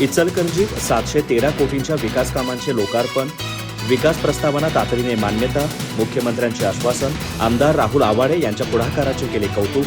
इचलकरंजीत सातशे तेरा कोटींच्या विकास कामांचे लोकार्पण विकास प्रस्तावना तातडीने मान्यता मुख्यमंत्र्यांचे आश्वासन आमदार राहुल आवाडे यांच्या पुढाकाराचे केले कौतुक.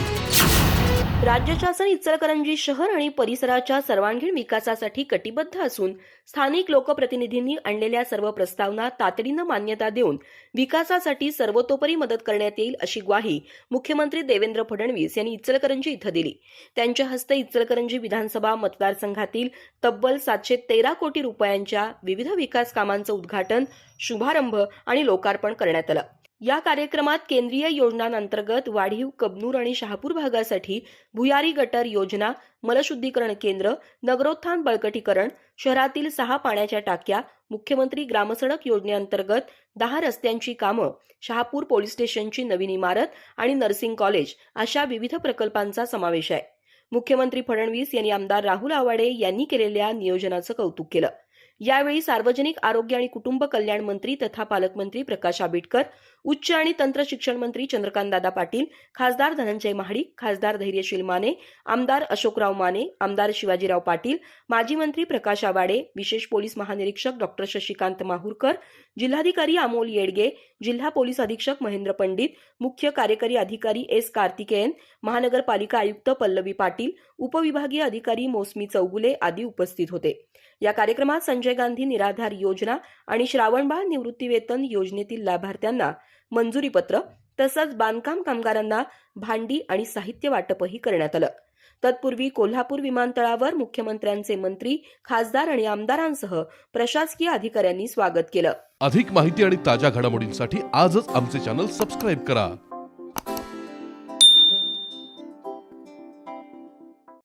राज्य शासन इचलकरंजी शहर आणि परिसराच्या सर्वांगीण विकासासाठी कटिबद्ध असून स्थानिक लोकप्रतिनिधींनी आणलेल्या सर्व प्रस्तावना तातडीनं मान्यता देऊन विकासासाठी सर्वतोपरी मदत करण्यात येईल अशी ग्वाही मुख्यमंत्री देवेंद्र फडणवीस यांनी इचलकरंजी इथं दिली. त्यांच्या हस्ते इचलकरंजी विधानसभा मतदारसंघातील तब्बल सातशे तेरा कोटी रुपयांच्या विविध विकास कामांचं उद्घाटन शुभारंभ आणि लोकार्पण करण्यात आलं. या कार्यक्रमात केंद्रीय योजनांतर्गत वाढीव कबनूर आणि शहापूर भागासाठी भुयारी गटर योजना मलशुद्धीकरण केंद्र नगरोत्थान बळकटीकरण शहरातील सहा पाण्याच्या टाक्या मुख्यमंत्री ग्रामसडक योजनेअंतर्गत दहा रस्त्यांची कामं शहापूर पोलीस स्टेशनची नवीन इमारत आणि नर्सिंग कॉलेज अशा विविध प्रकल्पांचा समावेश आहे. मुख्यमंत्री फडणवीस यांनी आमदार राहुल आवाडे यांनी केलेल्या नियोजनाचं कौतुक केलं. यावेळी सार्वजनिक आरोग्य आणि कुटुंब कल्याण मंत्री तथा पालकमंत्री प्रकाश आंबेडकर उच्च आणि तंत्र शिक्षण मंत्री चंद्रकांतदादा पाटील खासदार धनंजय महाडिक खासदार धैर्यशील माने आमदार अशोकराव माने आमदार शिवाजीराव पाटील माजी मंत्री प्रकाश आवाडे विशेष पोलीस महानिरीक्षक डॉक्टर शशिकांत माहूरकर जिल्हाधिकारी अमोल येडगे जिल्हा पोलीस अधीक्षक महेंद्र पंडित मुख्य कार्यकारी अधिकारी एस कार्तिकेयन महानगरपालिका आयुक्त पल्लवी पाटील उपविभागीय अधिकारी मोसमी चौगुले आदी उपस्थित होते. या कार्यक्रमात संजय संजय गांधी निराधार योजना आणि श्रावणबाळ निवृत्तीवेतन योजनेतील लाभार्थ्यांना मंजुरीपत्र तसंच बांधकाम कामगारांना भांडी आणि साहित्य वाटपही करण्यात आलं. तत्पूर्वी कोल्हापूर विमानतळावर मुख्यमंत्र्यांचे मंत्री खासदार आणि आमदारांसह प्रशासकीय अधिकाऱ्यांनी स्वागत केलं. अधिक माहिती आणि ताज्या घडामोडींसाठी आजच आमचे चॅनल सबस्क्राईब करा.